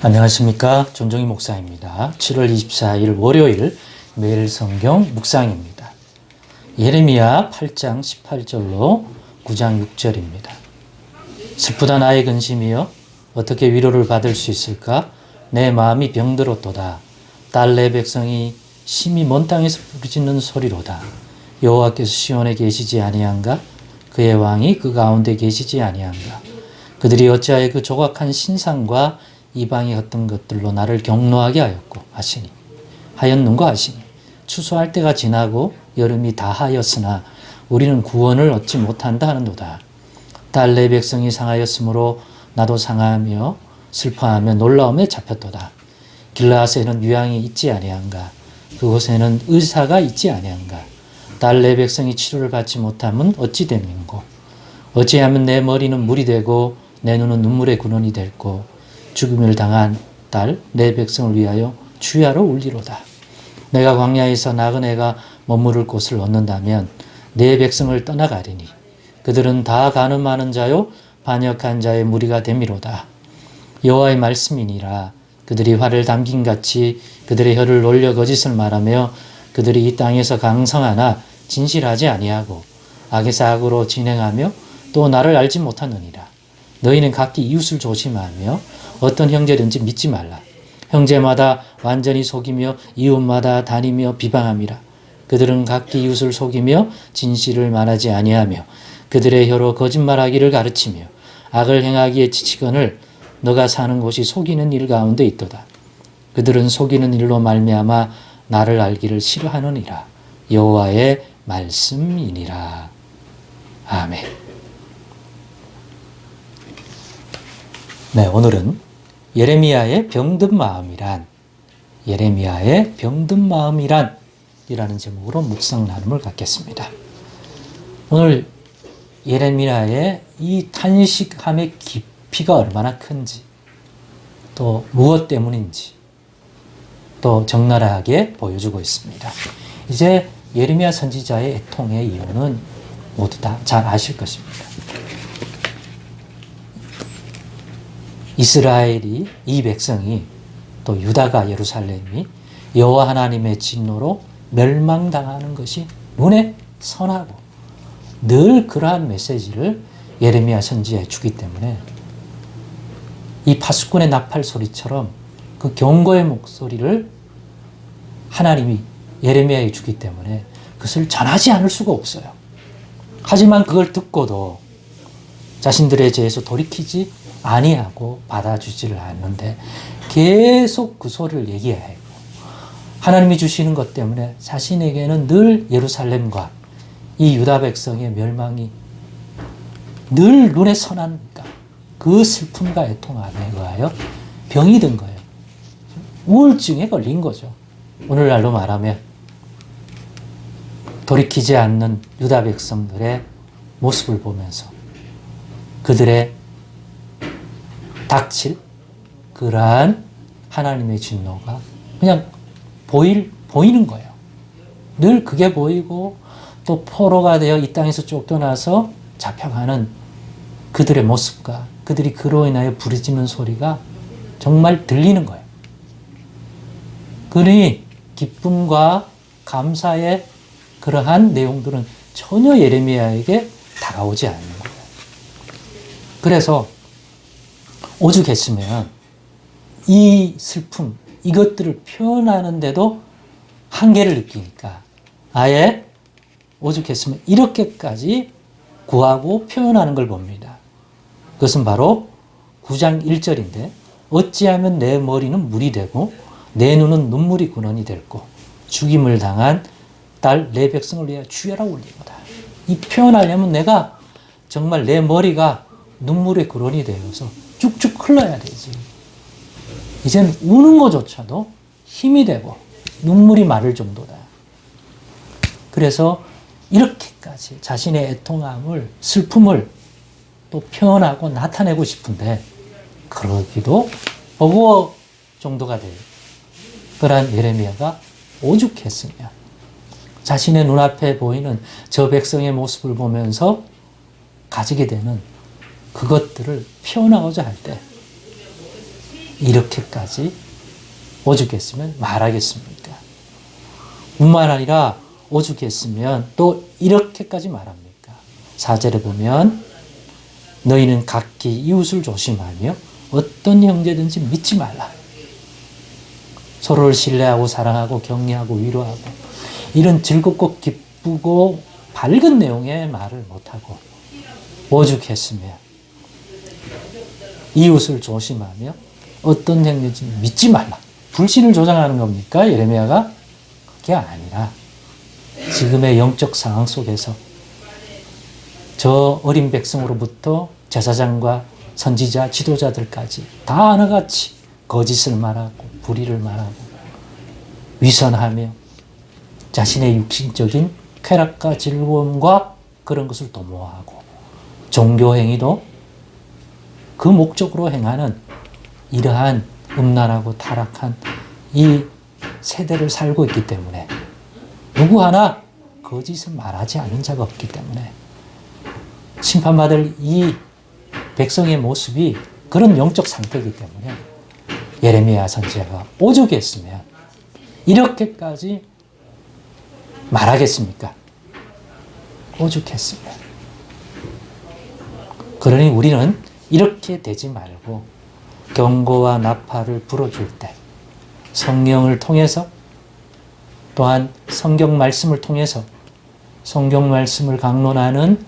안녕하십니까. 존정희 목사입니다. 7월 24일 월요일 매일 성경 묵상입니다. 예레미야 8장 18절로 9장 6절입니다. 슬프다 나의 근심이여 어떻게 위로를 받을 수 있을까? 내 마음이 병들었도다. 딸내 백성이 심히 먼 땅에서 부르짖는 소리로다. 여호와께서 시온에 계시지 아니한가? 그의 왕이 그 가운데 계시지 아니한가? 그들이 어찌하여 그 조각한 신상과 이방의 어떤 것들로 나를 경노하게 하였고 하시니 하였는고 하시니 추수할 때가 지나고 여름이 다 하였으나 우리는 구원을 얻지 못한다 하는도다. 딸내 백성이 상하였으므로 나도 상하며 슬퍼하며 놀라움에 잡혔도다. 길라앗에는 유향이 있지 아니한가? 그곳에는 의사가 있지 아니한가? 딸내 백성이 치료를 받지 못하면 어찌 됨인고? 어찌하면 내 머리는 물이 되고 내 눈은 눈물의 근원이 될고 죽음을 당한 딸 내 백성을 위하여 주야로 울리로다. 내가 광야에서 나그네가 머무를 곳을 얻는다면 내 백성을 떠나가리니 그들은 다 가늠하는 자요 반역한 자의 무리가 됨이로다. 여호와의 말씀이니라 그들이 화를 담긴 같이 그들의 혀를 놀려 거짓을 말하며 그들이 이 땅에서 강성하나 진실하지 아니하고 악에서 악으로 진행하며 또 나를 알지 못하느니라. 너희는 각기 이웃을 조심하며 어떤 형제든지 믿지 말라. 형제마다 완전히 속이며 이웃마다 다니며 비방함이라. 그들은 각기 이웃을 속이며 진실을 말하지 아니하며 그들의 혀로 거짓말하기를 가르치며 악을 행하기에 지치거늘 너가 사는 곳이 속이는 일 가운데 있도다. 그들은 속이는 일로 말미암아 나를 알기를 싫어하느니라. 여호와의 말씀이니라. 아멘. 네, 오늘은 예레미야의 병든 마음이란 예레미야의 병든 마음이란 이라는 제목으로 묵상 나눔을 갖겠습니다. 오늘 예레미야의 이 탄식함의 깊이가 얼마나 큰지 또 무엇 때문인지 또 적나라하게 보여주고 있습니다. 이제 예레미야 선지자의 애통의 이유는 모두 다 잘 아실 것입니다. 이스라엘이 이 백성이 또 유다가 예루살렘이 여호와 하나님의 진노로 멸망당하는 것이 눈에 선하고 늘 그러한 메시지를 예레미야 선지자에 주기 때문에 이 파수꾼의 나팔 소리처럼 그 경고의 목소리를 하나님이 예레미야에 주기 때문에 그것을 전하지 않을 수가 없어요. 하지만 그걸 듣고도 자신들의 죄에서 돌이키지 아니하고 받아주지를 않는데 계속 그 소리를 얘기해요. 하나님이 주시는 것 때문에 자신에게는 늘 예루살렘과 이 유다 백성의 멸망이 늘 눈에 선하니까 그 슬픔과 애통함에 의하여 병이 든 거예요. 우울증에 걸린 거죠. 오늘날로 말하면 돌이키지 않는 유다 백성들의 모습을 보면서 그들의 닥칠 그러한 하나님의 진노가 그냥 보일, 보이는 거예요. 늘 그게 보이고 또 포로가 되어 이 땅에서 쫓겨나서 잡혀가는 그들의 모습과 그들이 그로 인하여 부르짖는 소리가 정말 들리는 거예요. 그러니 기쁨과 감사의 그러한 내용들은 전혀 예레미야에게 다가오지 않는 거예요. 그래서 오죽했으면 이 슬픔, 이것들을 표현하는데도 한계를 느끼니까 아예 오죽했으면 이렇게까지 구하고 표현하는 걸 봅니다. 그것은 바로 9장 1절인데 어찌하면 내 머리는 물이 되고 내 눈은 눈물이 근원이 될고 죽임을 당한 딸 내 백성을 위하여 주여라 올리고다. 이 표현하려면 내가 정말 내 머리가 눈물의 근원이 되어서 쭉쭉 흘러야 되지. 이젠 우는 것조차도 힘이 되고 눈물이 마를 정도다. 그래서 이렇게까지 자신의 애통함을, 슬픔을 또 표현하고 나타내고 싶은데, 그러기도 버거워 정도가 돼요. 그러한 예레미야가 오죽했으면 자신의 눈앞에 보이는 저 백성의 모습을 보면서 가지게 되는 그것들을 표현하고자 할 때 이렇게까지 오죽했으면 말하겠습니까? 뿐만 아니라 오죽했으면 또 이렇게까지 말합니까? 사절에 보면 너희는 각기 이웃을 조심하며 어떤 형제든지 믿지 말라. 서로를 신뢰하고 사랑하고 격려하고 위로하고 이런 즐겁고 기쁘고 밝은 내용의 말을 못하고 오죽했으며 이웃을 조심하며 어떤 행위인지 믿지 말라. 불신을 조장하는 겁니까? 예레미야가? 그게 아니라 지금의 영적 상황 속에서 저 어린 백성으로부터 제사장과 선지자, 지도자들까지 다 하나같이 거짓을 말하고 불의를 말하고 위선하며 자신의 육신적인 쾌락과 즐거움과 그런 것을 도모하고 종교 행위도 그 목적으로 행하는 이러한 음란하고 타락한 이 세대를 살고 있기 때문에 누구 하나 거짓을 말하지 않는 자가 없기 때문에 심판받을 이 백성의 모습이 그런 영적 상태이기 때문에 예레미야 선지자가 오죽했으면 이렇게까지 말하겠습니까? 오죽했으면. 그러니 우리는 이렇게 되지 말고 경고와 나팔을 불어줄 때 성경을 통해서 또한 성경 말씀을 통해서 성경 말씀을 강론하는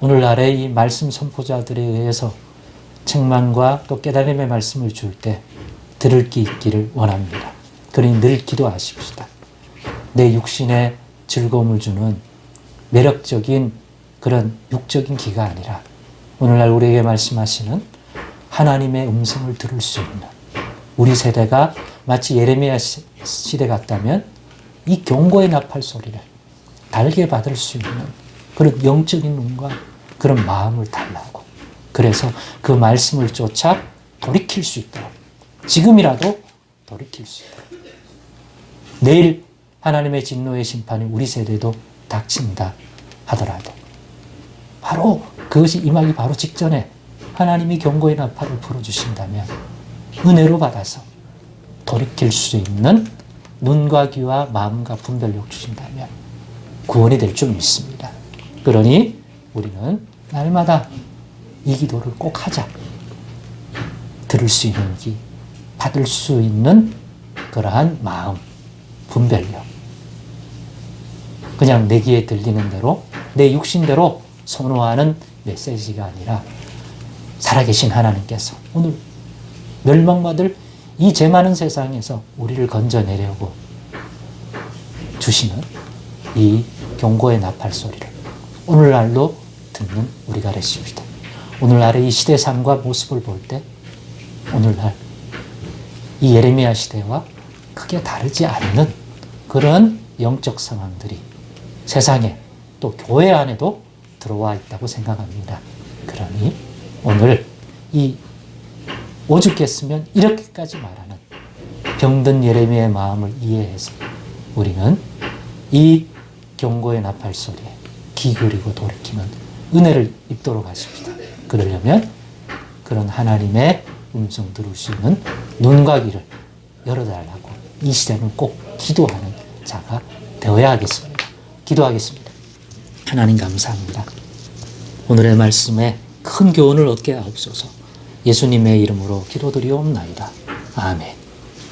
오늘날의 이 말씀 선포자들에 의해서 책망과 또 깨달음의 말씀을 줄 때 들을 기 있기를 원합니다. 그러니 늘 기도하십시다. 내 육신에 즐거움을 주는 매력적인 그런 육적인 기가 아니라 오늘날 우리에게 말씀하시는 하나님의 음성을 들을 수 있는 우리 세대가 마치 예레미야 시- 시대 같다면 이 경고의 나팔 소리를 달게 받을 수 있는 그런 영적인 눈과 그런 마음을 달라고. 그래서 그 말씀을 쫓아 돌이킬 수 있도록 지금이라도 돌이킬 수 있도록. 내일 하나님의 진노의 심판이 우리 세대도 닥친다 하더라도 바로 그것이 임하기 바로 직전에 하나님이 경고의 나팔을 불어주신다면 은혜로 받아서 돌이킬 수 있는 눈과 귀와 마음과 분별력 주신다면 구원이 될 줄 믿습니다. 그러니 우리는 날마다 이 기도를 꼭 하자. 들을 수 있는 귀, 받을 수 있는 그러한 마음, 분별력. 그냥 내 귀에 들리는 대로, 내 육신대로 선호하는 메시지가 아니라 살아계신 하나님께서 오늘 멸망받을 이죄 많은 세상에서 우리를 건져내려고 주시는 이 경고의 나팔 소리를 오늘날도 듣는 우리가 되십니다. 오늘날의 이 시대 삶과 모습을 볼 때 오늘날 이 예레미야 시대와 크게 다르지 않는 그런 영적 상황들이 세상에 또 교회 안에도 들어와 있다고 생각합니다. 그러니 오늘 이 오죽했으면 이렇게까지 말하는 병든 예레미야의 마음을 이해해서 우리는 이 경고의 나팔 소리에 귀 기울이고 돌이키는 은혜를 입도록 하십니다. 그러려면 그런 하나님의 음성 들을 수 있는 눈과 귀를 열어달라고 이 시대는 꼭 기도하는 자가 되어야 하겠습니다. 기도하겠습니다. 하나님 감사합니다. 오늘의 말씀에 큰 교훈을 얻게 하옵소서. 예수님의 이름으로 기도드리옵나이다. 아멘.